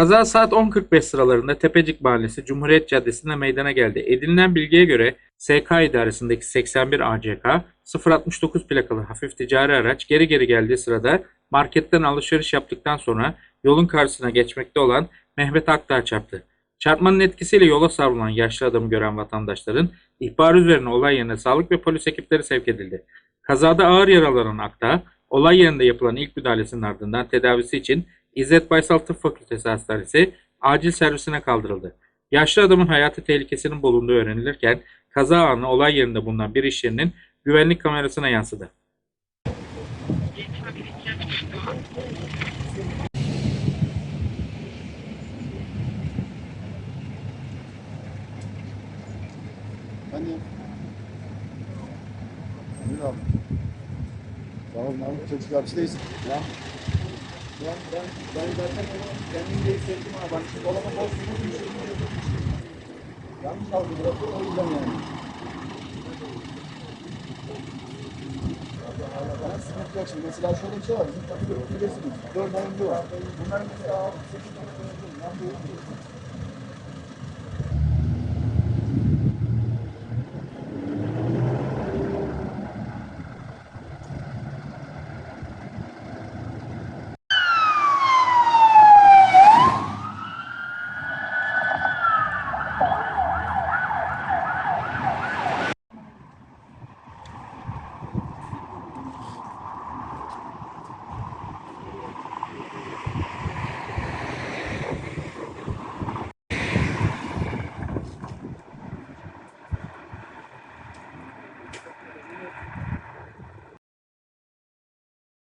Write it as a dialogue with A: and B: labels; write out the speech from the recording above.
A: Kaza saat 10.45 sıralarında Tepecik Mahallesi Cumhuriyet Caddesi'nde meydana geldi. Edinilen bilgiye göre SK idaresindeki 81 ACK 069 plakalı hafif ticari araç geri geri geldiği sırada marketten alışveriş yaptıktan sonra yolun karşısına geçmekte olan Mehmet Akdağ çarptı. Çarpmanın etkisiyle yola savrulan yaşlı adamı gören vatandaşların ihbar üzerine olay yerine sağlık ve polis ekipleri sevk edildi. Kazada ağır yaralanan Akdağ, olay yerinde yapılan ilk müdahalesinin ardından tedavisi için İzzet Baysal Tıp Fakültesi Hastanesi acil servisine kaldırıldı. Yaşlı adamın hayati tehlikesinin bulunduğu öğrenilirken kaza anı olay yerinde bulunan bir iş yerinin güvenlik kamerasına yansıdı.
B: Hani Buyur abi. Ol abi. Çocuk hapisteysin. Ya. Ben, ben, ben zaten kendim de hissettim. Ben şu dolaba boş bir şey Yanlış aldım burası o yüzden yani. Ben sıkıntı yok şimdi. Mesela şöyle bir şey var. Bizim bilirsiniz. Dört oyuncu var. Bunların mesela 6-8 tane oyuncu var. Ben de yok.